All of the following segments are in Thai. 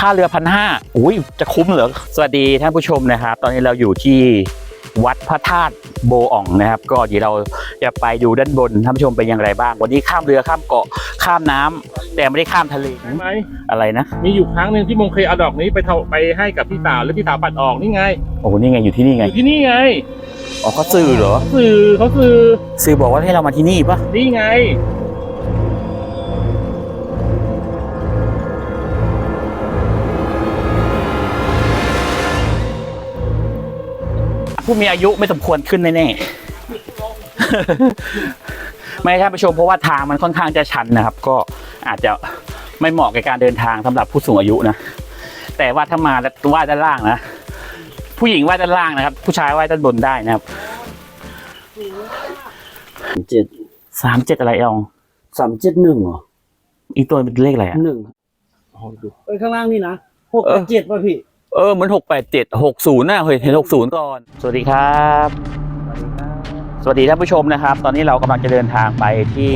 ค่าเรือพันห้าอุ้ยจะคุ้มเหรอ สวัสดีท่านผู้ชมนะครับ ตอนนี้เราอยู่ที่วัดพระธาตุโบอ่องนะครับ ก็เดี๋ยวเราจะไปดูด้านบนท่านผู้ชมเป็นอย่างไรบ้าง วันนี้ข้ามเรือข้ามเกาะข้ามน้ำแต่ไม่ได้ข้ามทะเลใช่ไหมอะไรนะ มีอยู่ครั้งหนึ่งที่มงเคยเอาดอกนี้ไปเทาไปให้กับพี่สาวแล้วพี่สาวปัดออกนี่ไงโอ้โหนี่ไงอยู่ที่นี่อไงยู่ที่นี่ไงอ๋อเขาสื่อเหรอ สื่อเขาสื่อสื่อบอกว่าให้เรามาที่นี่ปะนี่ไง ผู้มีอายุไม่สมควรขึ้นแน่ๆไม่ท่านผู้ชมเพราะว่าทางมันค่อนข้างจะชันนะครับ ก็อาจจะไม่เหมาะกับการเดินทางสำหรับผู้สูงอายุนะแต่ว่าถ้ามาแล้วว่าด้านล่างนะผู้หญิงว่าด้านล่างนะครับ ผู้ชายว่าด้านบนได้นะครับเจ็ดสามเจ็ดอะไรเอองสามเจ็ดหนึ่งเหรออีกตัวเป็นเลขอะไรอะหนึ่งเอ้ยข้างล่างนี่นะหกเออเจ็ดป่ะพี่ เออเหมือนหกแปดเจ็ดหกศูนย์นะเฮ้ยเห็นหกศูนย์ก่อน สวัสดีครับ สวัสดีท่านผู้ชมนะครับ ตอนนี้เรากำลังจะเดินทางไปที่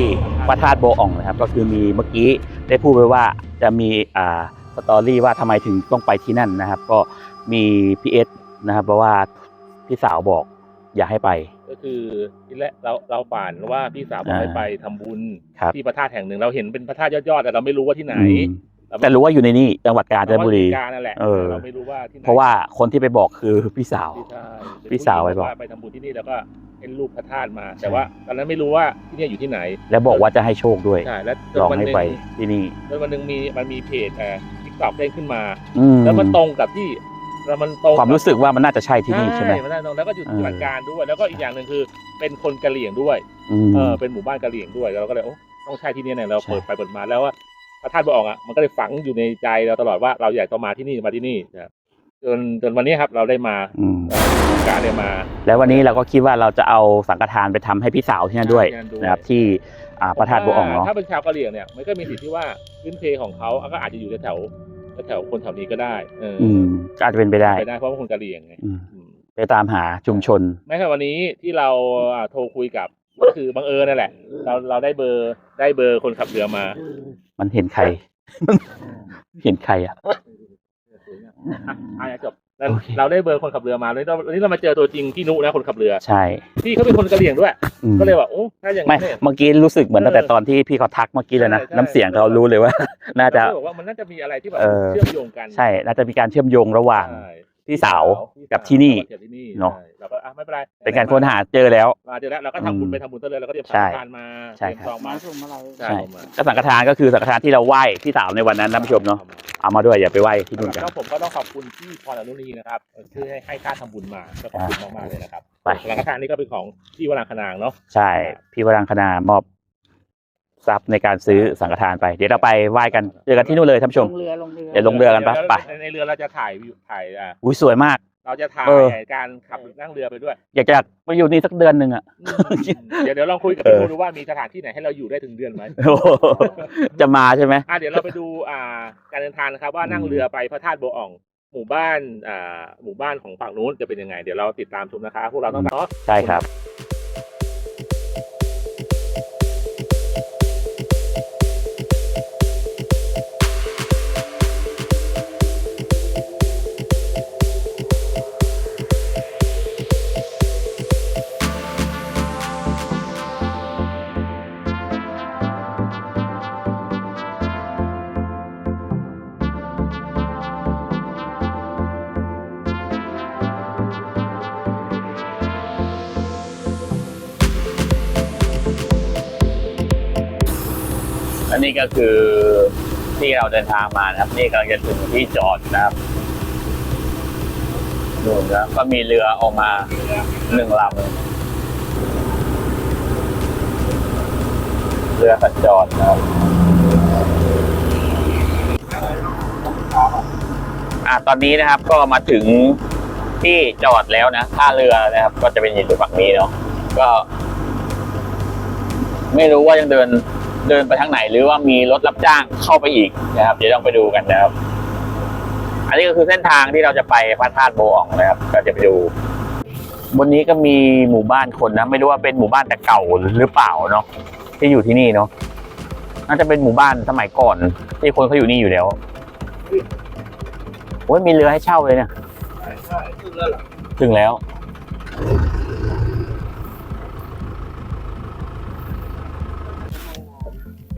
พระธาตุโบอ่องนะครับ ก็คือมีเมื่อกี้ได้พูดไปว่าจะมีอ่าสตอรี่ว่าทำไมถึงต้องไปที่นั่นนะครับ ก็มีพีเอสนะครับเพราะว่าพี่สาวบอกอยากให้ไป ก็คือที่แรกเราเราป่านว่าพี่สาวบอกให้อ่าไปทำบุญครับที่พระธาตุแห่งหนึ่ง เราเห็นเป็นพระธาตุยอดๆแต่เราไม่รู้ว่าที่ไหนอืม แต่รู้ว่าอยู่ในนี่จังหวัดกาญจนบุรีการนั่นแหละเออเราไม่รู้ว่าที่ไหนเพราะว่าคนที่ไปบอกคือพี่สาวที่ใช่พี่สาวไว้บอก ไปทำบุญที่นี่แล้วก็เห็นรูปพระธาตุมา แต่ว่าตอนนั้นไม่รู้ว่าที่เนี่ยอยู่ที่ไหน แล้วบอกว่าจะให้โชคด้วยใช่แล้วจลนองวันให้หนึ่งไปที่นี่จนวันหนึ่งมีมันมีเพจเอ่อทิกตอกเด้งขึ้นมาอืมแล้วมันตรงกับที่แล้วมันตรงความรู้สึกว่ามันน่าจะใช่ที่นี่ใช่ไหมมันได้ตรงแล้วก็อยู่เออจังหวัดการด้วย แล้วก็อีกอย่างหนึ่งคือเป็นคนกะเหรี่ยงด้วยอืมเออเป็นหมู่บ้านกะเหรี่ยงด้วยแล้วเราก็เลยโอ้ต้องใช่ที่นี่เนี่ยเราใช่เปิดไปเปิดมาแล้วว่า พระธาตุบ่ออ่องอะมันก็เลยฝังอยู่ในใจเราตลอดว่าเราอยากจะมาที่นี่มาที่นี่นะครับจนจนวันนี้ครับเราได้มาอืมเอ่อการได้มา แล้ววันนี้เราก็คิดว่าเราจะเอาสังฆทานไปทำให้พี่สาวที่นั่นด้วยที่นั่นด้วยนะครับที่อ่าพระธาตุบัวอ่องเนาะ ถ้าเป็นชาวกะเหรี่ยงเนี่ยมันก็มีสิทธิ์ที่ว่าพื้นเพของเขาก็อาจจะอยู่แถวแถวคนแถวนี้ก็ได้เออออืมก็อาจจะเป็นไปได้ไปได้เพราะว่าคนกะเหรี่ยงไงอืมอืมไปตามหาชุมชน แม้แต่วันนี้ที่เราอ่าโทรคุยกับ ก็คือบังเอิญนั่นแหละ เราเราได้เบอร์ได้เบอร์คนขับเรือมา มันเห็นใคร เห็นใครอะอะอะจบแล้วโอเคเราได้เบอร์คนขับเรือมาแล้ววันนี้เรามาเจอตัวจริงพี่นุนะคนขับเรือ ใช่ พี่เขาเป็นคนกะเหรี่ยงด้วยอืมก็เลยว่าโอ้ถ้าอย่างไม่นั้นเนี่ยเมื่อกี้รู้สึกเหมือนตั้งแต่ตอนที่พี่เขาทักเมื่อกี้เลยนะใช่ใช่น้ำเสียงเขารู้เลยว่า น่าจะเราก็เลยบอกว่ามันน่าจะมีอะไรที่แบบเออเชื่อมโยงกัน ใช่ น่าจะมีการเชื่อมโยงระหว่างใช่ พี่สาวพี่กับที่นี่กับที่นี่เนอะใช่เราก็อะไม่เป็นไรเป็นการค้นหาเจอแล้ว มาเจอแล้วเราก็ทำบุญอืมไปทำบุญซะเลยแล้วก็เตรียมใช่ทานมาใช่เตรียมครับซองมาส่งอะไรใช่ใช่ผมมาก็สังฆทานก็คือสังฆทานที่เราไหว้พี่สาวในวันนั้นนะผู้ชมเนาะเอามาด้วยอย่าไปไหว้ที่นู่นกันแล้วผมก็ต้องขอบคุณที่พรอนุนีนะครับที่ให้ให้ค่าทำบุญมาก็ขอบคุณมากๆเลยนะครับไปหลังกระทานนี่ก็เป็นของพี่วรังคนางเนาะใช่ พี่วรังคณามอบ ทรัพย์ในการซื้อสังฆทานไป เดี๋ยวเราไปไหว้กันเจอกันที่นู่นเลยท่านผู้ชลมงเรือลงเรือเดี๋ยวลงเรือกันปะไป ในในเรือเราจะถ่ายวิวถ่ายอ่าอุ้ยสวยมาก เราจะถ่ายเออ การขับนั่งเรือไปด้วยอยากจะไปอยู่นี่สักเดือนหนึ่งอะเดี๋ยวเดี๋ยวลองคุยกับเอพี่อดูดูว่ามีสถานที่ไหนให้เราอยู่ได้ถึงเดือนไหมโอ้โหจะมาใช่ไหม อะเดี๋ยวเราไปดูอ่าการเดินทางนะครับ ว่านั่งเรือไปพระธาตุโบวอ่อง หมู่บ้านอ่าหมู่บ้านของฝั่งนู้นจะเป็นยังไง เดี๋ยวเราติดตามชมนะคะพวกเราต้องเนาะ ใช่ครับ ก็คือที่เราเดินทางมานะครับ นี่กำลังจะถึงที่จอดนะครับนู่นนะก็มีเรือออกมาหนึ่งลำเรือสัญจรนะครับอะตอนนี้นะครับก็มาถึงที่จอดแล้วนะท่าเรือนะครับ ก็จะเป็นอยู่ฝั่งนี้เนาะก็ ไม่รู้ว่ายังเดิน เดินไปทางไหน หรือว่ามีรถรับจ้างเข้าไปอีกนะครับเดี๋ยวต้องไปดูกันนะครับ อันนี้ก็คือเส้นทางที่เราจะไปพระธาตุโบอ่องนะครับก็จะไปดู บนนี้ก็มีหมู่บ้านคนนะไม่รู้ว่าเป็นหมู่บ้านแต่เก่าหรือเปล่าเนาะที่อยู่ที่นี่เนาะน่าจะเป็นหมู่บ้านสมัยก่อนที่คนเขาอยู่นี่อยู่แล้วโอ้ยมีเรือให้เช่าเลยเนี่ยใช่ขึ้นแล้วเหรอถึงแล้ว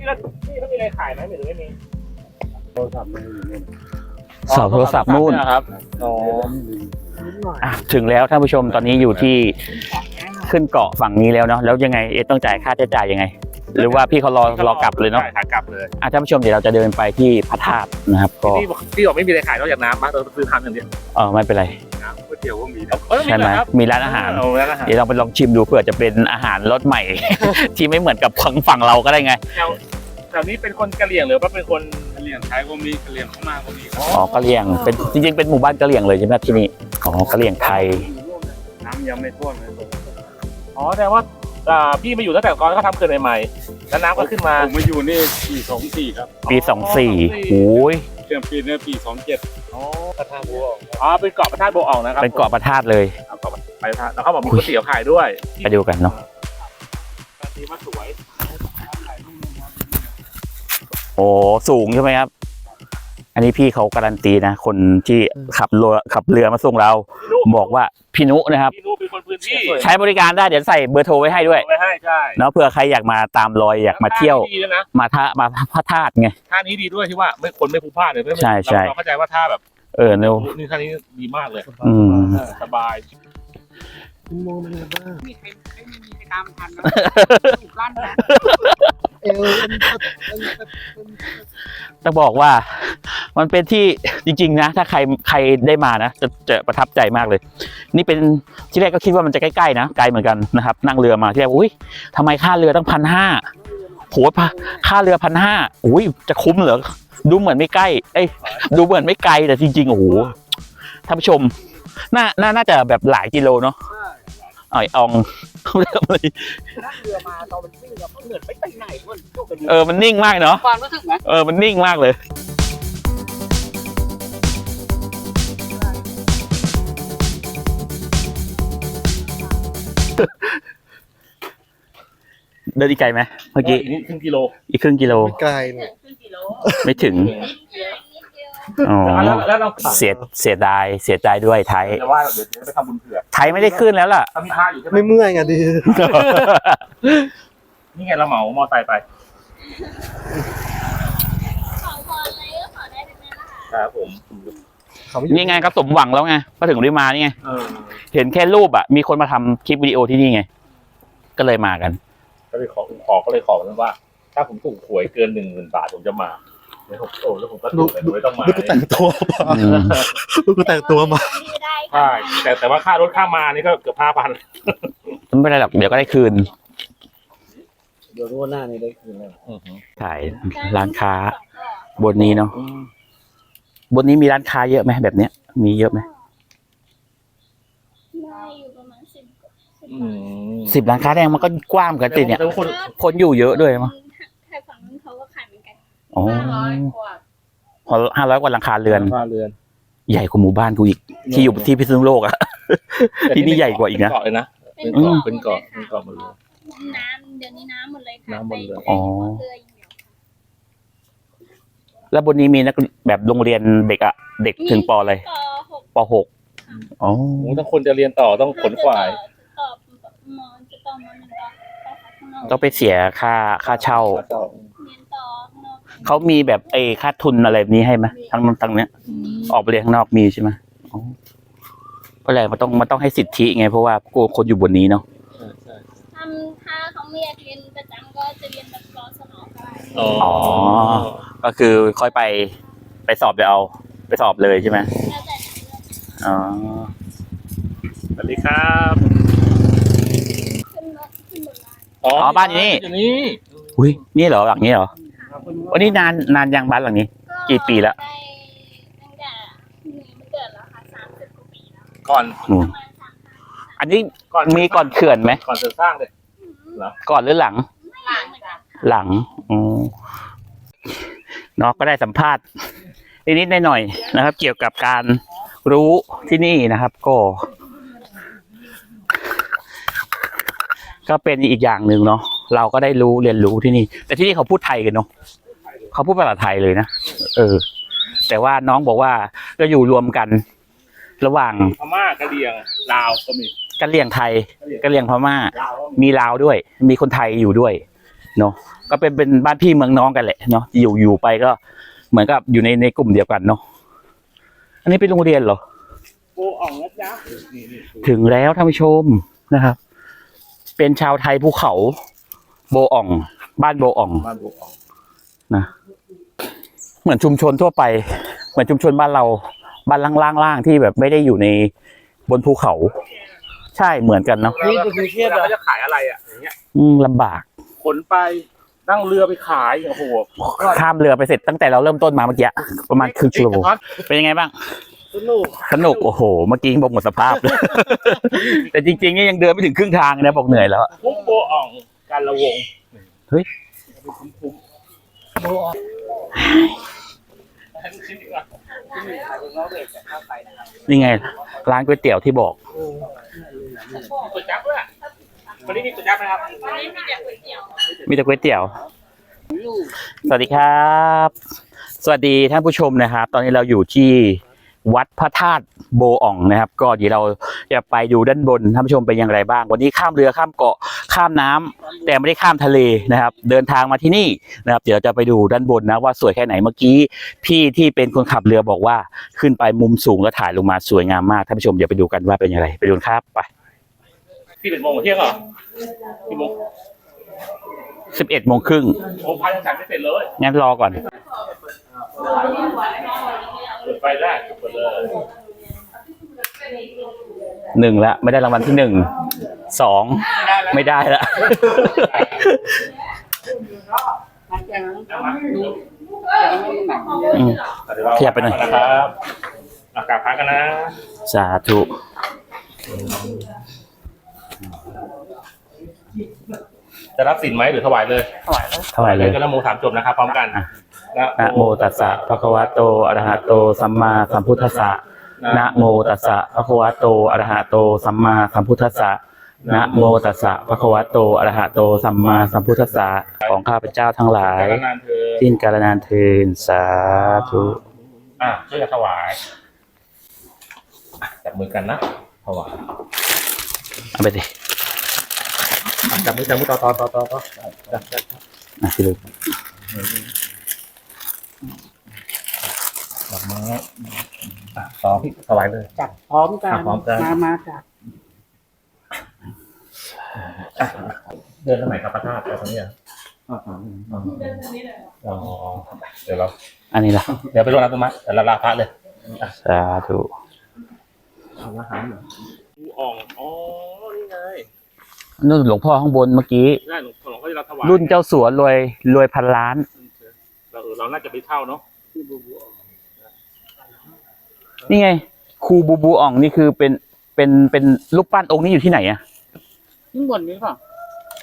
พี่แล้วพี่เขามีอะไรขายไหมหรือไม่มีโทรศัพท์มันอยู่นู่นเสาโทรศัพท์นู่นครับอ๋ออะถึงแล้วท่านผู้ชมตอนนี้อยู่ที่ขึ้นเกาะฝั่งนี้แล้วเนาะแล้วยังไงเอ๊ะต้องจ่ายค่าใช้จ่ายยังไง หรือว่าพี่เขารอรอกลับเลยเนาะใช่ขากลับเลยอะท่านผู้ชมเดี๋ยวเราจะเดินไปที่พระธาตุนะครับ ก็พี่บอกพี่บอกไม่มีอะไรขายนอกจากน้ำบ้างเราซื้อทำอย่างเดียวเออไม่เป็นไรน้ำก๋วยเตี๋ยวก็มีเออมีใช่ไหมเหรอครับมีร้านอาหารเอร้านอาหารเดี๋ยวเราไปลองชิมดูเผื่อจะเป็นอาหารรสใหม่ ที่ไม่เหมือนกับของฝั่งเราก็ได้ไงแถวแถวนี้เป็นคนกะเหรี่ยงหรือว่าเป็นคนกะเหลี่ยงไทยก็มีกะเหลี่ยงพม่าก็มีครับอ๋อกะเหรี่ยงเป็นจริงๆเป็นหมู่บ้านกะเหรี่ยงเลยใช่ไหมที่นี่อ๋อกะเหรี่ยงไทยน้ำยังไม่ท่วมเลยผมอ๋อแสดงว่าอ่าพี่มาอยู่ตั้งแต่ก่อนเขาทำเขื่อนใหม่ๆแล้วน้ำก็ขึ้นมาผมมาอยู่นี่ปีสองสี่ครับปีสองสี่โอ้ยเชื่อมปีเนี่ยปีสองเจ็ดอ๋อพระธาตุบัวอ่องอ๋อเป็นเกาะพระธาตุบัวอ่องนะครับเป็นเกาะพระธาตุเลยเอาเกาะไปพระธาตุแล้วเขาบอกมีก๋วยเตี๋ยวขายด้วยไปดูกันเนาะการตีมาสวย โอ้สูงใช่ไหมครับ อันนี้พี่เขาการันตีนะ คนที่ขับเรือขับเรือมาส่งเรา บอกว่าพี่นุนะครับ พี่นุเป็นคนพื้นที่ใช้บริการได้เดี๋ยวใส่เบอร์โทรไว้ให้ด้วยเอาไว้ให้ใช่เนาะเผื่อใครอยากมาตามรอยอยากมาเที่ยวท่ดีด้วยนะมาท่ามาพระธาตุไง ท่านี้ดีด้วยที่ว่าไม่คนไม่พลุกพล่านเลยไม่ใช่ใช่ เราเข้าใจว่าท่าแบบเออเนอะนี่ท่านี้ดีมากเลยอืม สบาย มองมันยังบ้าง มีใครไม่มีใคร ตามทันนะถูกลั่นนะเอวต้องบอกว่า มันเป็นที่จริง ๆ นะ ถ้าใครใครได้มานะจะจะประทับใจมากเลย นี่เป็นที่แรกก็คิดว่ามันจะใกล้ๆนะไกลเหมือนกันนะครับ นั่งเรือมาที่แรกอุ้ยทำไมค่าเรือตั้งพันห้าโหค่าเรือพันห้าอุ้ยจะคุ้มเหรอดูเหมือนไม่ใกล้เอ้ยดูเหมือนไม่ไกลแต่จริงๆโอ้โหท่านผู้ชมน่าน่าน่าจะแบบหลายกิโลเนาะ อ่อยอองนั่งเรือมาตอนมันวิ่งเราก็เหนื่อยไม่ไปไหนมันโยกกันเออมันนิ่งมากเนาะความรู้สึกไหมเออมันนิ่งมากเลยเดินอีกไกลไหมเมื่อกี้ อีกนิดครึ่งกิโลอีกครึ่งกิโลไกลเนี่ยครึ่งกิโลไม่ถึง อ๋อแล้วแล้วเราเสียเสียดายเสียใจด้วยไทยแต่ว่าเดี๋ยวจะไปทำบุญเผื่อไทยไม่ได้ขึ้นแล้วล่ะถ้ามีท่าอยู่ใช่ไหมไม่เมื่อยไงดีนี่ไงเราเหมามอไซค์ไปขอพรอะไรก็ขอได้ทั้งนั้นแหละค่ะครับผมเขาไม่อยู่นี่ไงก็สมหวังแล้วไงก็ถึงได้มานี่ไงเออเห็นแค่รูปอะ มีคนมาทำคลิปวิดีโอที่นี่ไง ก็เลยมากัน ก็เลยขอขอก็เลยขอมันว่า ถ้าผมถูกหวยเกินหนึ่งหมื่นบาทผมจะมา แล้วผมโอ้แล้วผมก็ถูกแต่ไม่ต้องมาลูกก็แต่งตัวมาอืมลูกก็แต่งตัวมาที่ไม่ได้ใช่แต่แต่ว่าค่ารถค่ามานี่ก็เกือบห้าพันไม่เป็นไรหรอกเดี๋ยวก็ได้คืน เดี๋ยวรู้ว่าหน้านี้ได้คืนแล้วถ่ายร้านค้า บนนี้เนาะบนนี้มีร้านค้าเยอะไหมแบบเนี้ย มีเยอะไหมได้อยู่ประมาณสิบสิบอืมสิบร้านค้าแดงมันก็กว้างเหมือนกันติเนี่ยแต่ว่าคนคนอยู่เยอะด้วยมั้ง อนกันอ๋อห้าร้อยกว่าพอห้าร้อยกว่าหลังคาเรือนค่าเรือนใหญ่กว่าหมู่บ้านกูอีก ที่อยู่ที่พิษณุโลกอะที่นี่ใหญ่กว่าอีกนะ เกาะเลยนะ เป็นอืมเป็นเกาะ เป็นเกาะหมดเลย น้ำเดี๋ยวนี้น้ำหมดเลยค่ะน้ำหมดเลยไปอ๋อเรืออย่างเดียวแล้วบนนี้มีนักแบบโรงเรียนเด็กอะเด็กถึงปอะไรต่อหกปหกอ๋อโอ้ถ้าคนจะเรียนต่อต้องขนขวายต่อมอจะต่อมอหนึ่งก็ไปข้างนอกต้องไปเสียค่าค่าเช่า เรียนต่อข้างนอกเขามีแบบไอ้ค่าทุนอะไรแบบนี้ให้ไหมทั้งทั้งเนี้ย ออกไปเรียนข้างนอกมีใช่ไหมอ๋อเพราะอะไรมันต้องมันต้องให้สิทธิไงเพราะว่ากลัวคนอยู่บนนี้เนาะทำถ้าเขาไม่อยากเรียนประจำก็จะเรียนแบบรอสนอก็ได้อ๋อ ก็คือค่อยไปไปสอบเดี๋ยวเอาไปสอบเลยใช่ไหมแล้วแต่อ๋อสวัสดีครับขึ้นรถขึ้นบนรางอ๋ออ๋อบ้านอยู่นี่ อยู่นี่อุ้ยนี่เหรอหลังนี้เหรอ วันนี้นานนานยังบ้านหลังนี้ กี่ปีละ ได้ตั้งแต่หนูไม่เกิดแล้วค่ะสามสิบกว่าปีแล้วก่อนอืมประมาณสามห้าอันนี้ก่อนมีก่อนเขื่อนไหมก่อนจะสร้างเลยก่อนหรือหลัง หลานเหมือนกันหลังอืมเนาะก็ได้สัมภาษณ์นิดๆหน่อยๆนะครับ เกี่ยวกับการรู้ที่นี่นะครับ ก็ ก็เป็นอีกอย่างหนึ่งเนาะเราก็ได้รู้เรียนรู้ที่นี่ แต่ที่นี่เขาพูดไทยกันเนาะ เขาพูดภาษาไทยเลยนะเออ แต่ว่าน้องบอกว่าก็อยู่รวมกัน ระหว่างพม่ากะเหรี่ยงลาวก็มีกะเหรี่ยงไทยกะเหรี่ยงพม่ามีลาวด้วย มีคนไทยอยู่ด้วยเนาะก็เป็นเป็นบ้านพี่เมืองน้องกันแหละเนาะอยู่อยู่ไปก็เหมือนกับอยู่ในในกลุ่มเดียวกันเนาะอันนี้เป็นโรงเรียนเหรอโบอ่องนะจ๊ะนี่นี่ถึงแล้วท่านผู้ชมนะครับ เป็นชาวไทยภูเขา โบอ่อง บ้านโบอ่อง บ้านโบอ่อง นะเหมือนชุมชนทั่วไป เหมือนชุมชนบ้านเรา บ้านล่างๆๆที่แบบไม่ได้อยู่ในบนภูเขา ใช่เหมือนกันเนาะนี่คือกรุงเทพแล้วเหรอเขาจะขายอะไรอะอย่างเงี้ยอืมลำบาก ขนไปนั่งเรือไปขายโอ้โหข้ามเรือไปเสร็จตั้งแต่เราเริ่มต้นมาเมื่อกี้ประมาณครึ่งชั่วโมงเป็นยังไงบ้างสนุกสนุกโอ้โห เมื่อกี้บอกหมดสภาพเลยแต่จริงๆเนี่ยยังเดินไม่ถึงครึ่งทางนะบอกเหนื่อยแล้วอะคุ้มโบอ่องการละวงเฮ้ย โบอ่องชิ้นดีกว่านี่ไง ร้านก๋วยเตี๋ยวที่บอกก๋วยจั๊บด้วยวันนี้มีก๋วยจั๊บไหมครับวันนี้มีแต่ก๋วยเตี๋ยวมีแต่ก๋วยเตี๋ยว สวัสดีครับ สวัสดีท่านผู้ชมนะครับ ตอนนี้เราอยู่ที่ วัดพระธาตุโบอ่องนะครับ ก็เดี๋ยวเราจะไปดูด้านบนท่านผู้ชมเป็นอย่างไรบ้าง วันนี้ข้ามเรือข้ามเกาะข้ามน้ำแต่ไม่ได้ข้ามทะเลนะครับ เดินทางมาที่นี่นะครับ เดี๋ยวเราจะไปดูด้านบนนะว่าสวยแค่ไหนเมื่อกี้ พี่ที่เป็นคนขับเรือบอกว่าขึ้นไปมุมสูงแล้วถ่ายลงมาสวยงามมากท่านผู้ชมเดี๋ยวไปดูกันว่าเป็นอย่างไรไปดูกันครับไปพี่เป็นโมงเที่ยงเหรอพี่โมงสิบเอ็ดโมงครึ่งโอ้พันยังฉันไม่เสร็จเลยงั้นรอก่อน เปิดไฟได้เปิดเลยหนึ่งละไม่ได้รางวัลที่หนึ่งสองไม่ได้ละอืมเดี๋ยวเราขยับไปหน่อยนะครับอากาศพักกันนะ สาธุจะรับสินไหมหรือถวายเลย ถวายเลยก็นะโมสามจบนะครับพร้อมกันอะ นะนะโมตัสสะภะคะวะโตอะระหะโต สัมมาสัมพุทธัสสะนะโมตัสสะภะคะวะโตอะระหะโต สัมมาสัมพุทธัสสะนะโมตัสสะภะคะวะโตอะระหะโต สัมมาสัมพุทธัสสะของข้าพเจ้าทั้งหลายแล้วนานเธอสิ้นกาลนานเทินสาธุอะช่วยกันถวายอะจับมือกันนะถวายเอาไปดิอะจับมือจับมือต่อต่อต่อต่อต่อจับจับอะพี่ลูก ดอกไม้อะสองพี่ถวายเลย จับพร้อมกันอะพร้อมกัน มามาจับเดินทางไหนครับพระธาตุไปตรงนี้เหรออ๋อเดี๋ยวเราอันนี้ละเดี๋ยวไปรดน้ำต้นไม้เดี๋ยวเราลาพระเลยสาธุดูอ่องอ๋อนี่ไงนู่นหลวงพ่อข้างบนเมื่อกี้ ได้หลวงหลวงพ่อที่เราถวายรุ่นเจ้าสัวรวยรวยพันล้านเราเออเราน่าจะไปเช่าเนาะ นี่ไงครูบูบูอ่องนี่คือเป็นเป็นเป็นรูปปั้นองค์นี้อยู่ที่ไหนอะข้างบนนี้ป่ะ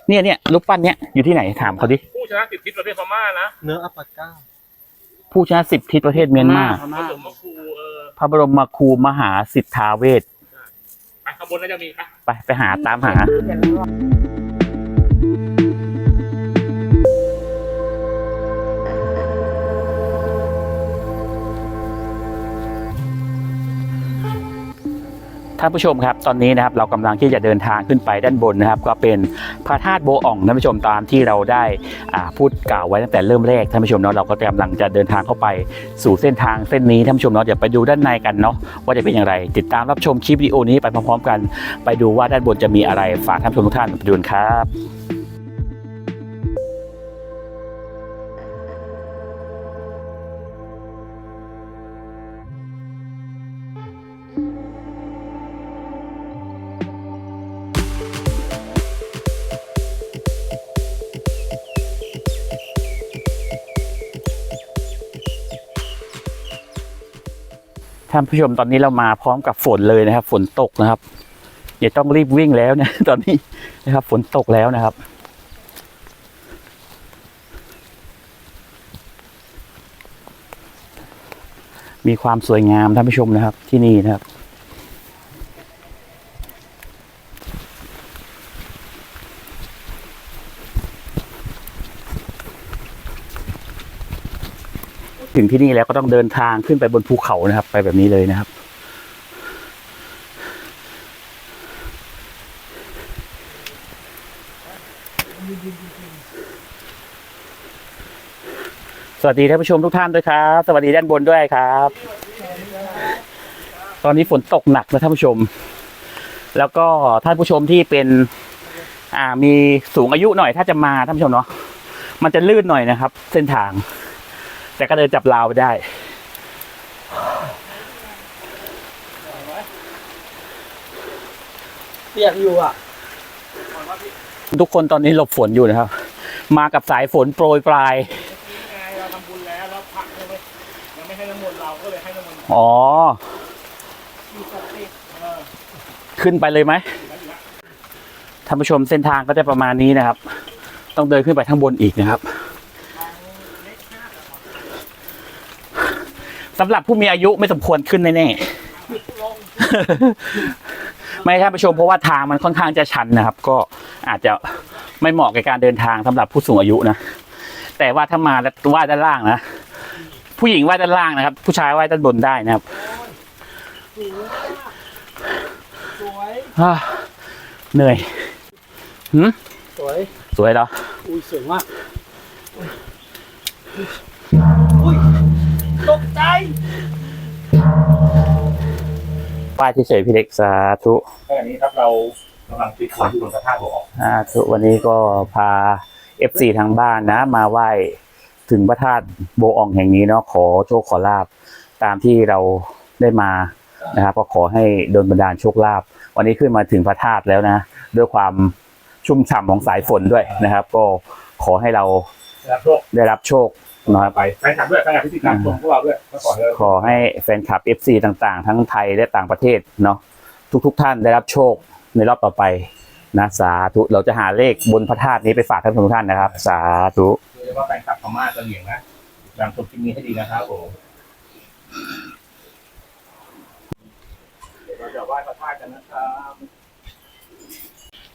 เนี่ยเนี่ยรูปปั้นเนี้ยอยู่ที่ไหนถามเขาดิผู้ชนะติดทิศประเทศพม่านะเนื้ออัปปะก้าผู้ชนะสิบทิศประเทศเมียนมาพพระม่าสมมครูเออพระบรมครูมหาสิทธาเวชไปข้างบนน่าจะมีปะไปไปหาตามหา ท่านผู้ชมครับตอนนี้นะครับเรากำลังที่จะเดินทางขึ้นไปด้านบนนะครับ ก็เป็นพระธาตุโบอ่องท่านผู้ชมตามที่เราได้อ่าพูดกล่าวไว้ตั้งแต่เริ่มแรกท่านผู้ชมเนาะเราก็กำลังจะเดินทางเข้าไปสู่เส้นทางเส้นนี้ท่านผู้ชมเนาะเดี๋ยวไปดูด้านในกันเนาะว่าจะเป็นอย่างไร ติดตามรับชมคลิปวิดีโอนี้ไปพร้อมๆกัน ไปดูว่าด้านบนจะมีอะไรฝากท่านผู้ชมทุกท่านไปดูนครับ ท่านผู้ชมตอนนี้เรามาพร้อมกับฝนเลยนะครับ ฝนตกนะครับอย่าต้องรีบวิ่งแล้วนะตอนนี้นะครับ ฝนตกแล้วนะครับ มีความสวยงามท่านผู้ชมนะครับที่นี่นะครับ ถึงที่นี่แล้วก็ต้องเดินทางขึ้นไปบนภูเขานะครับ ไปแบบนี้เลยนะครับ สวัสดีท่านผู้ชมทุกท่านด้วยครับ สวัสดีด้านบนด้วยครับ ตอนนี้ฝนตกหนักนะท่านผู้ชม แล้วก็ท่านผู้ชมที่เป็น อ่ามีสูงอายุหน่อยถ้าจะมาท่านผู้ชมเนาะมันจะลื่นหน่อยนะครับ เส้นทาง แต่ก็เดินจับราวไปได้ เปียกอยู่อะ ทุกคนตอนนี้หลบฝนอยู่นะครับ มากับสายฝนโปรยปลายไงเราทำบุญแล้วแล้วพระยังไม่ยังไม่ให้น้ำมนต์เราก็เลยให้น้ำมนต์อ๋อขึ้นไปเลยไหมท่านผู้ชมเส้นทางก็จะประมาณนี้นะครับ ต้องเดินขึ้นไปข้างบนอีกนะครับ สำหรับผู้มีอายุไม่สมควรขึ้นแน่ๆไม่ท่านผู้ชมเพราะว่าทางมันค่อนข้างจะชันนะครับ ก็อาจจะไม่เหมาะกับการเดินทางสำหรับผู้สูงอายุนะแต่ว่าถ้ามาแล้วว่ายด้านล่างนะผู้หญิงว่ายด้านล่างนะครับ ผู้ชายว่ายด้านบนได้นะครับสวยอ่าเหนื่อยหืมสวย สวยเหรออุ้ยสวยมากอุ้ย ตกใจป้ายเฉยๆพี่เล็กสาธุขณะนี้ครับเรากำลังติดฝนอยู่บนพระธาตุโบออกสาธุวันนี้ก็พา FC ทางบ้านนะ มาไหว้ถึงพระธาตุโบอองแห่งนี้เนาะขอโชคขอลาบตามที่เราได้มานะครับก็ขอให้โดนบันดาลโชคลาภวันนี้ขึ้นมาถึงพระธาตุแล้วนะ ด้วยความชุ่มฉ่ำของสายฝนด้วยนะครับ ก็ขอให้เรานะครับโชคได้รับโชค นะครับไป แฟนคลับด้วยแฟนคลับที่ติดตามชมพวกเราด้วยก็ขอให้เราขอให้แฟนคลับ FC ต่างๆ ทั้งไทยและต่างประเทศเนาะทุกๆทท่านได้รับโชคในรอบต่อไปนะสาธุเราจะหาเลขบนพระธาตุนี้ไปฝากท่านทุกท่านนะครับ สาธุโดยเฉพาะแฟนคลับพม่าจะเหลียงนะติดตามชมคลิปนี้ให้ดีนะครับผมเดี๋ยวเราจะไหว้พระธาตุกันนะครับ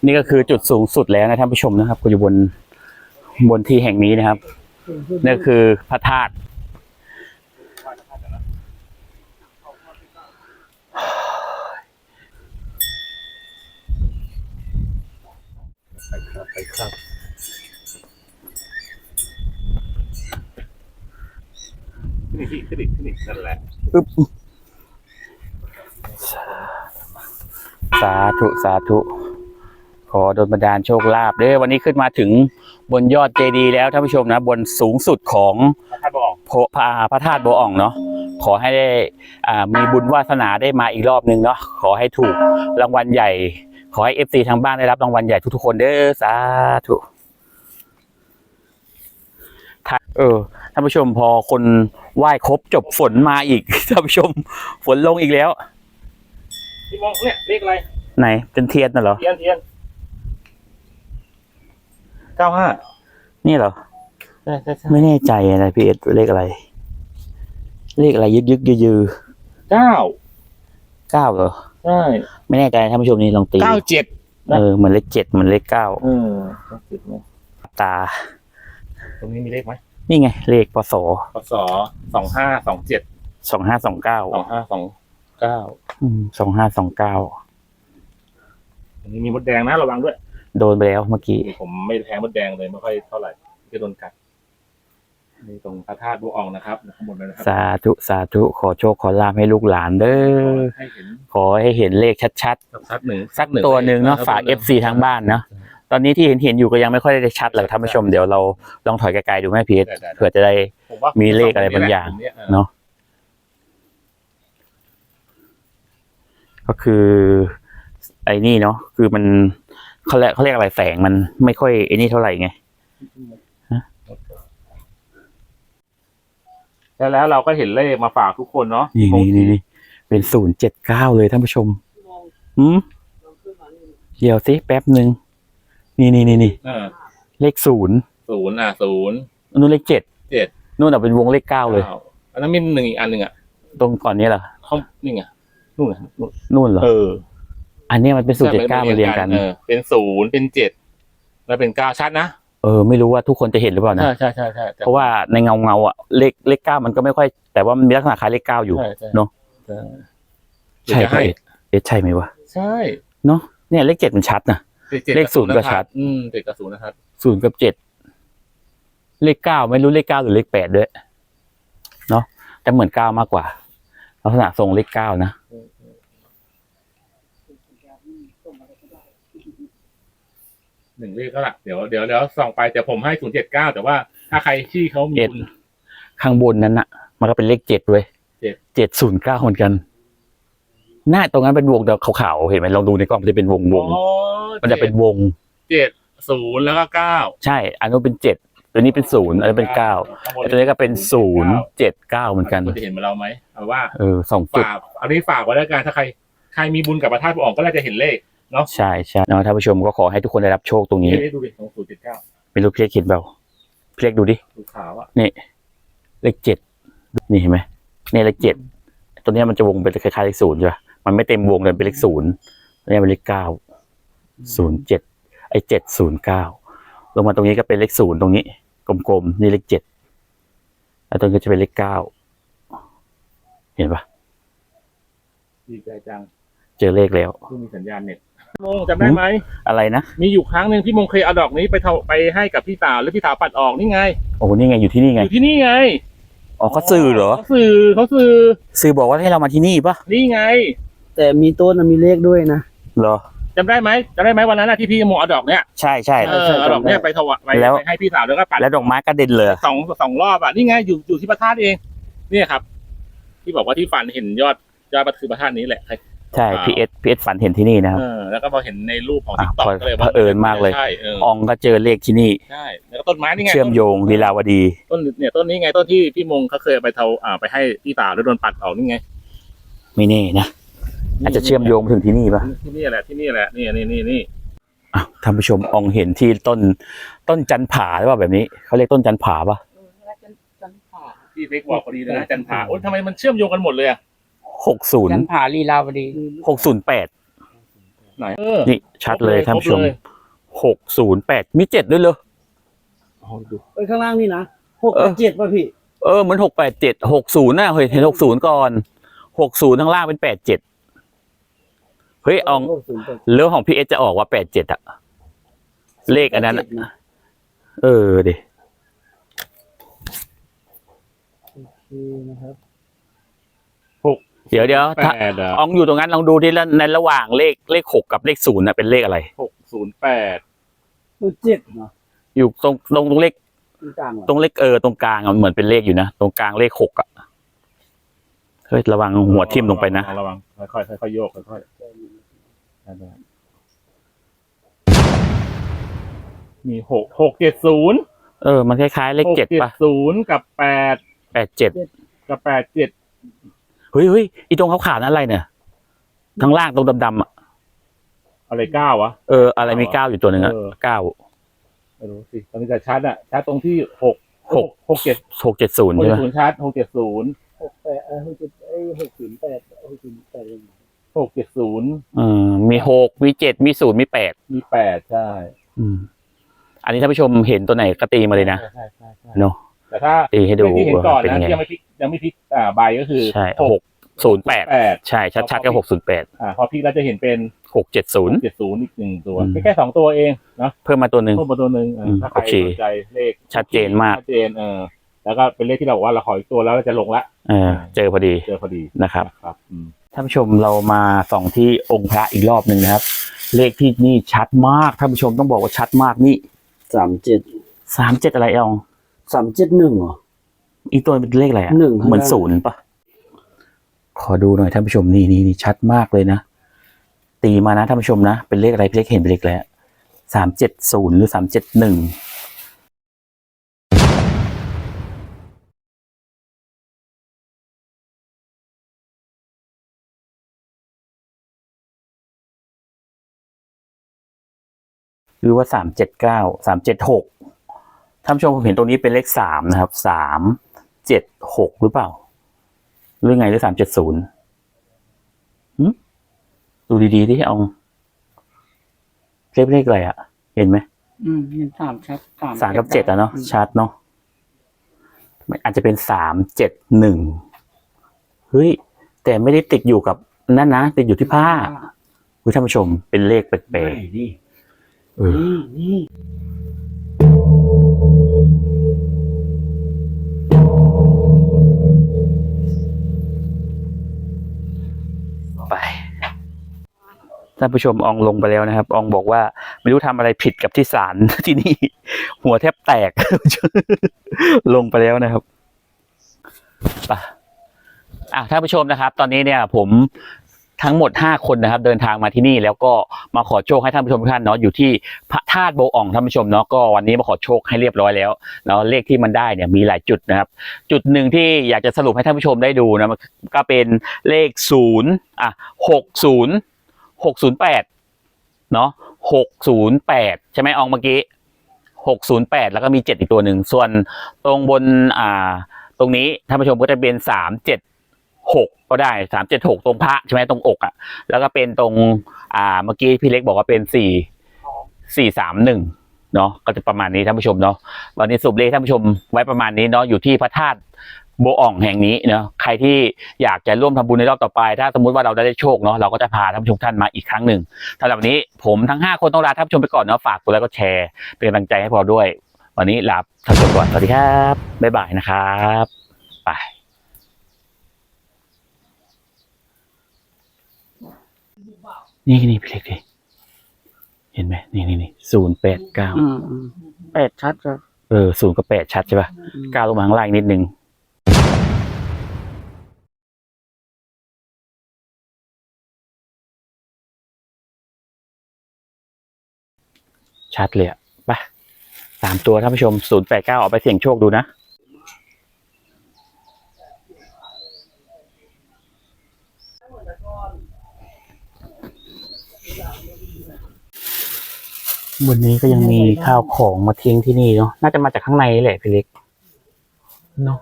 นี่ก็คือจุดสูงสุดแล้วนะท่านผู้ชมนะครับก็อยู่บนบนที่แห่งนี้นะครับ นี่ก็คือพระธาตุไปครับขึ้นอีกขึ้นอีกขึ้นอีกนั่นแหละอึ๊บสาธุ สาธุ ขอโดนบันดาลโชคลาภเด้อวันนี้ขึ้นมาถึง บนยอดเจดีย์แล้วท่านผู้ชมนะบนสูงสุดของพระธาตุโบออกพระพระพระธาตุโบอ่องเนาะขอให้ได้อ่ามีบุญวาสนาได้มาอีกรอบนึงเนาะขอให้ถูกรางวัลใหญ่ ขอให้เอฟซีทางบ้านได้รับรางวัลใหญ่ทุกๆคนเด้อสาธุถ้าเออท่านผู้ชมพอคนไหว้ครบจบฝนมาอีกท่านผู้ชมฝนลงอีกแล้วพี่มองเนี่ยเลขอะไรไหนเป็นเทียนน่ะเหรอเทียนเทียน เก้าห้านี่เหรอ ใช่ใช่ใช่ไม่แน่ใจนะพี่เอสเลขอะไร เลขอะไรยึกยึกยือยือเก้าเก้าเหรอ ใช่ไม่แน่ใจท่านผู้ชมนี่ลองตีเก้าเจ็ดเออเหมือนเลขเจ็ดเหมือนเลขเก้าเออเก้าเจ็ดนะตา ตรงนี้มีเลขไหมนี่ไง เลขปศพศสองห้าสองเจ็ดสองห้าสองเก้าสองห้าสองเก้าสองห้าสองเก้าตรงนี้มีมดแดงนะระวังด้วย โดนไปแล้วเมื่อกี้ ผมไม่แทงมดแดงเลยไม่ค่อยเท่าไหร่ที่โดนกัดนี่ตรงพระธาตุบัวอ่องนะครับข้างบนเลยนะครัสาธุสาธุขอโชคขอลาภให้ลูกหลานเด้อให้เห็นขอให้เห็นเลขชัดสักหนึ่งๆสักตัวหนึ่งเนาะฝาก FC ทางบ้านเนาะตอนนี้ที่เห็นเห็นๆอยู่ก็ยังไม่ค่อยได้ชัดหรอกท่านผู้ชมเดี๋ยวเราลองถอยไกลๆดูไหมพีเอสได้ได้ได้เผื่อจะได้ผมว่ามีเลขอะไรบางอย่าง ผมเนี่ยเนาะก็คือ ไอ้นี่เนาะคือมัน เขาเรียกเขาเรียกอะไรแสงมันไม่ค่อยไอ้นี่เท่าไหร่ไงแล้วแล้วเราก็เห็นเลขมาฝากทุกคนเนาะนี่นี่นี่นี่เป็นศูนย์เจ็ดเก้าเลยท่านผู้ชมหืมเดี๋ยวสิแป๊บหนึ่งนี่นี่นี่นี่เออเลขศูนย์ศูนย์อะศูนย์นู่นเลขเจ็ดเจ็ดนู่นอะเป็นวงเลขเก้าเลยก้อันนั้นมีหนึ่งอีกอันหนึ่งอะตรงก่อนนี้เหรอเขานี่ไงนู่นไงนู่นนู่นเหรอเออ อันเนี้ยมันเป็นศูนย์เจ็ดเก้ามาเรียงกัน เออเป็นศูนย์เป็นเจ็ดแล้วเป็นเก้าชัดนะเออไม่รู้ว่าทุกคนจะเห็นหรือเปล่านะใช่ใช่ใช่ใช่แต่เพราะว่าในเงาเงาๆอะเลขเลขเก้ามันก็ไม่ค่อย แต่ว่ามันมีลักษณะคล้ายเลขเก้าอยู่ใช่ใช่เนอะใช่ใช่เดี๋ยวจะปะให้เอ็ดเอ็ดใช่ไหมวะใช่เนาะเนี่ยเลขเจ็ดมันชัดนะจ็ดเลขศูนย์ก็ชัด อืมเจ็ดกับศูนย์นะครับศูนย์กับเจ็ดเลขเก้าไม่รู้เลขเก้าหรือเลขแปดด้วย เนาะแต่เหมือนเก้ามากกว่า ลักษณะทรงเลขเก้านะ หนึ่งเลขก็ละเดี๋ยวเดี๋ยวเดี๋ยวส่องไปแต่ผมให้ศูนย์เจ็ดเก้าแต่ว่าถ้าใครที่เขามีเจ็ด บุญ ข้างบนนั้นน่ะ มันก็เป็นเลขเจ็ดเว้ยเจ็ด เจ็ดศูนย์เก้าเหมือนกัน หน้าตรงนั้นเป็นวงเดียวขาวๆเห็นไหมลองดูในกล้องมันจะเป็นวงวงอ๋อมันจะเป็นวง เจ็ดศูนย์แล้วก็เก้าใช่ อันนู้นเป็นเจ็ดตัวนี้เป็นศูนย์อันนี้เป็นเก้าข้งบไอ้ตัวนี้ก็เป็นศูนย์เจ็ดเก้าเหมือนกัน คุณจะเห็นเหมือนเราไหมเอาว่าเออสองจุด ฝากอันนี้ฝากไว้แล้วกันถ้าใคร ใครมีบุญกับพระธาตุพระออกก็น่าจะเห็นเลข ใช่ใช่เนาะท่านผู้ชมก็ขอให้ทุกคนได้รับโชคตรงนี้เอ๊ะดูดิตรงศูนย์เจ็ดเก้าไม่รู้พี่เล็กคิดเปล่าพี่เล็กดูดิดูขาวอะเลขเจ็ดนี่เห็นไหมเนี่ยเลขเจ็ดตัวเนี้ยมันจะวงเป็นคล้ายๆเลขศูนย์ใช่ปะมันไม่เต็มวงเลยเป็นเลขศูนย์ตัวเนี้ยเป็นเลขเก้าศูนย์เจ็ดไอ้เจ็ดศูนย์เก้าลงมาตรงนี้ก็เป็นเลขศูนย์ตรงนี้ กลมๆนี่เลขเจ็ดแล้วตรงนี้ก็จะเป็นเลขเก้าเห็นปะดีใจจัง เจอเลขแล้วที่มีสัญญาณเน็ตพี่ มงจำได้ไหมอะไรนะมีอยู่ครั้งหนึ่งพี่มงเคยเอาดอกนี้ไปเทาไปให้กับพี่สาวแล้วพี่สาวปัดออกนี่ไงโอ้โหนี่ไงอยู่ที่นี่อไงยู่ที่นี่ไงอ๋อเขาสื่อเหรอเขาสื่อเขาสื่อสื่อบอกว่าให้เรามาที่นี่ปะนี่ไง แต่มีต้นน่ะมีเลขด้วยนะเหรอจำได้ไหมจำได้ไหมวันนั้นนะที่พี่มงเอาดอกเนี้ยใช่ใช่เออเอาดอกเนี้ยไปถวายไปแล้วไปให้พี่สาวแล้วก็ปัดแล้วดอกไม้กระเด็นเลยสองสองรอบอะนี่ไงอยู่อยู่ที่พระธาตุเอง เนี่ยครับ ที่บอกว่าที่ฝันเห็นยอดยอดคือพระธาตุนี้แหละ ใช่พีเอสพีเอสฝันเห็นที่นี่นะครับ เออแล้วก็พอเห็นในรูปของอะทิกตอกพอก็เลยเผอิญมากเลย ใช่เอออองก็เจอเลขที่นี่ ใช่แล้วก็ต้นไม้นี่ไงเชื่อมโยงลีลาวดี ต้นเนี่ยต้นนี้ไงต้นที่พี่มงเขาเคยเอาไปเทาอ่าไปให้พี่สาวแล้วโดนปัดออกนี่ไงไม่แน่นะอาจจะเชื่อมโยงมาถึงที่นี่ปะที่นี่แหละที่นี่แหละนี่นี่นี่นี่อะท่านผู้ชมอองเห็นที่ต้นต้นจันผาหรือเปล่าแบบนี้เขาเรียกต้นจันผาปะ ที่เล็กบอกพอดีเลยนะจันทราโอ้ยทำไมมันเชื่อมโยงกันหมดเลยอะ หกศูนยัย์นผาลีลาวดีหกศูนย์แปดไหนเออ นี่ชัดเลยท่านผู้ชมครบเลย หกศูนย์แปดมีเจ็ดด้วยเลยเอาดูไปข้างล่างนี่นะหกเออ เจ็ดป่ะพี่เออเหมือนหกแปดเจ็ดหกศูนย์น่ะเฮ้ยเห็นหกศูนย์ก่อนหกศูนย์ข้างล่างเป็นแปดเจ็ดเฮ้ยอองหกศูนย์แปดเรื่องของพี่เอสจะออกว่าแปดเจ็ดอะเลขอันนั้นอะเจ็ดนะเออดินี่นะครับ เดี๋ยวเดี๋ยวแปถ้าดอะอองอยู่ตรงนั้นลองดูที่ละในระหว่างเลขเลขหกกับเลขศูนย์น่ะเป็นเลขอะไร หกศูนย์แปดคือเจ็ดเนาะอยู่ตรงตรงตรงเลขตรงกลางเหรอตรงเลขเออตรงกลางอะมันเหมือนเป็นเลขอยู่นะ ตรงกลางเลขหกอะเฮ้ยระวังหัวทิ่มลงไปนะ ระวังค่อยๆค่อยๆโยกค่อยๆได้ๆมีหกหกเจ็ดศูนย์เออมันคล้ายๆเลขเจ็ดปะศูนย์กับแปดแปดเจ็ดกับแปดเจ็ดเฮ้ยเฮ้ยอีตรงขาวๆนั่นอะไรเนี่ยข้างล่างตรงดำๆอะอะไรเก้าวะเอออะไรมีเก้าอยู่ตัวหนึ่งอะเออเก้าไม่รู้สิตอนนี้จะชัดอะชัดตรงที่หกหกหกเจ็ดหกเจ็ดศูนย์หกใช่เจ็ไหมดศูนย์ชัดหกเจ็ดศูนย์หกแปดเออหกเจ็ดเอ้ยหกศูนย์แปดหกศูนย์แปดเองหกเจ็ดศูนย์เออมีหกมีเจ็ดมีศูนย์มีแปดมีแปดใช่ อืม อันนี้ท่านผู้ชมเห็นตัวไหนก็ตีมาเลยนะใช่ใช่ใช่เนาะแต่ถ้าตีให้ดูที่เห็นก่อนเป็นนะยังไงที่ยังไม่พลิก ยังไม่พลิกอ่าใบก็คือใช่หกศูนย์แปดแปดใช่ชัดๆก็หกศูนย์แปดอ่าพอพลิกแล้วจะเห็นเป็นหกเจ็ดศูนย์เจ็ดศูนย์อีกหนึ่งตัวอืมแค่สองตัวเองเนาะเพิ่มมาตัวหนึ่งเพิ่มมาตัวหนึ่งอ่าอืมถ้าใครโอเคสนใจเลขชัดเจนมากชัดเจนเออแล้วก็เป็นเลขที่เราบอกว่าเราขออีกตัวแล้วเราจะลงละเออเจอพอดีเจอพอดีนะครับนะครับอืมท่านผู้ชมเรามาส่องที่องค์พระอีกรอบหนึ่งนะครับ เลขที่นี่ชัดมากท่านผู้ชมต้องบอกว่าชัดมากนี่สามเจ็ดสามเจ็ดอะไรเอองสามเจ็ดหนึ่งเหรอ อีกตัวเป็นเลขอะไรอะหนึ่ง เหมือนศูนย์ปะขอดูหน่อยท่านผู้ชมนี่นี่นี่ชัดมากเลยนะ ตีมานะท่านผู้ชมนะ เป็นเลขอะไรเป็นเลขเห็นเป็นเลขแล้วสามเจ็ดศูนย์หรือสามเจ็ดหนึ่งหรือว่าสามเจ็ดเก้าสามเจ็ดหกท่านผู้ชมผมเห็นตรงนี้เป็นเลขสามนะครับสาม เจ็ดหกหรือเปล่า หรือไงหรือสามเจ็ดศูนย์ดูดีๆที่เอาเลขเลขอะไรอะเห็นไหมอืมเห็นสามชัดสามกับเจ็ดอะเนาะชัดเนาะมันอาจจะเป็นสามเจ็ดหนึ่งเฮ้ย แต่ไม่ได้ติดอยู่กับนั่นนะติดอยู่ที่ผ้าคุณท่านผู้ชมเป็นเลขแปลกนี่ๆเออนี่นี่ ท่านผู้ชมอองลงไปแล้วนะครับ อองบอกว่าไม่รู้ทำอะไรผิดกับที่ศาลที่นี่ หัวแทบแตก ลงไปแล้วนะครับไปอะท่านผู้ชมนะครับ ตอนนี้เนี่ยผมทั้งหมดห้าคนนะครับ เดินทางมาที่นี่แล้วก็มาขอโชคให้ท่านผู้ชมทุกท่านเนาะอยู่ที่พระธาตุโบอ่องท่านผู้ชมเนาะก็วันนี้มาขอโชคให้เรียบร้อยแล้วแล้วเลขที่มันได้เนี่ยมีหลายจุดนะครับ จุดหนึ่งที่อยากจะสรุปให้ท่านผู้ชมได้ดูนะก็เป็นเลขศูนย์อะหกศูนย์ หกศูนย์แปดเนาะหกศูนย์แปดใช่ไหมอองเมื่อกี้หกศูนย์แปดแล้วก็มีเจ็ดอีกตัวหนึ่ง ส่วนตรงบนอ่าตรงนี้ท่านผู้ชมก็จะเป็นสามเจ็ดหกก็ได้สามเจ็ดหกตรงพระใช่ไหมตรงอกอะ แล้วก็เป็นตรงอ่าเมื่อกี้พี่เล็กบอกว่าเป็นสี่สี่สามหนึ่งเนาะก็จะประมาณนี้ท่านผู้ชมเนาะวันนี้สรุปเลขท่านผู้ชมไว้ประมาณนี้เนาะอยู่ที่พระธาตุ โบอ่องแห่งนี้เนาะใครที่อยากจะร่วมทำบุญในรอบต่อไป ถ้าสมมติว่าเราได้โชคเนาะเราก็จะพาท่านผู้ชมท่านมาอีกครั้งหนึ่งสำหรับวันนี้ผมทั้งห้าคนต้องลาท่านผู้ชมไปก่อนเนาะฝากกดไลค์ก็แชร์เป็นกำลังใจให้พวกเราด้วย วันนี้ลาท่านผู้ชมก่อนสวัสดีครับบ๊ายบายนะครับไปนี่นี่พี่เล็กดิเห็นไหมนี่นี่นี่ศูนย์แปดเก้าอืมอืมแปดชัดครับเออศูนย์กับแปดชัดใช่ป่ะอืมเก้าลงมาข้างล่างอีกนิดนึง ชัดเลยอะไปสามตัวท่านผู้ชมศูนย์แปดเก้าเอาไปเสี่ยงโชคดูนะ วันนี้ก็ยังมีข้าวของมาทิ้งที่นี่เนาะน่าจะมาจากข้างในแหละพี่เล็กเนาะ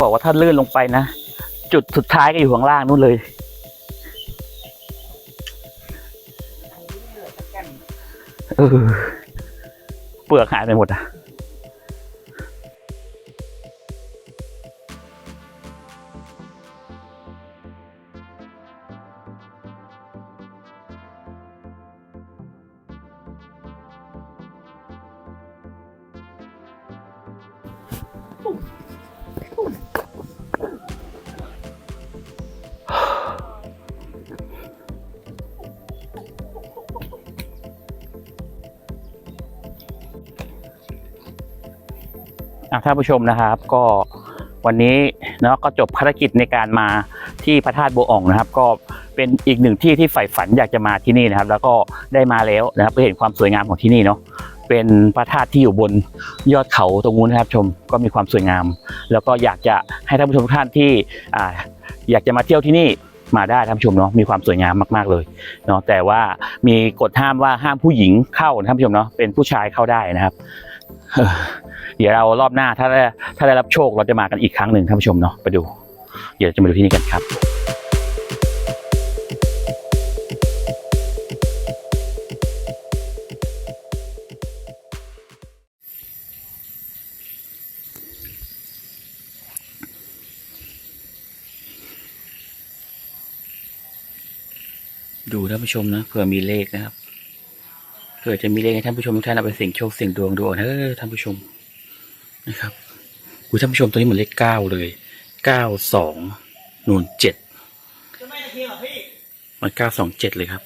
บอกว่าถ้าลื่นลงไปนะ จุดสุดท้ายก็อยู่ข้างล่างนู่นเลย เออ เปลือกหายไปหมดอะ ท่านผู้ชมนะครับ ก็วันนี้เนาะก็จบภารกิจในการมาที่พระธาตุโบวอ่องนะครับ ก็เป็นอีกหนึ่งที่ที่ใฝ่ฝันอยากจะมาที่นี่นะครับ แล้วก็ได้มาแล้วนะครับไปเห็นความสวยงามของที่นี่เนาะเป็นพระธาตุที่อยู่บนยอดเขาตรงนู้นนะครับชมก็มีความสวยงาม แล้วก็อยากจะให้ท่านผู้ชมทุกท่านที่อ่าอยากจะมาเที่ยวที่นี่มาได้ท่านผู้ชมเนาะมีความสวยงามมาก ๆเลยเนาะแต่ว่ามีกฎห้ามว่าห้ามผู้หญิงเข้านะท่านผู้ชมเนาะเป็นผู้ชายเข้าได้นะครับ เดี๋ยวเรารอบหน้าถ้าได้ถ้าได้รับโชคเราจะมากันอีกครั้งหนึ่งท่านผู้ชมเนาะไปดู เดี๋ยวจะมาดูที่นี่กันครับดูท่านผู้ชมนะเผื่อมีเลขนะครับ เผื่อจะมีเลขให้ท่านผู้ชมทุกท่านเอาไปเสี่ยงโชคเสี่ยงดวงดูเอาเถอะท่านผู้ชมนะครับอุ้ยท่านผู้ชมตัวนี้เหมือนเลขเก้าเลยเก้าสองนูนเจ็ดมันเก้าสองเจ็ดเลยครับ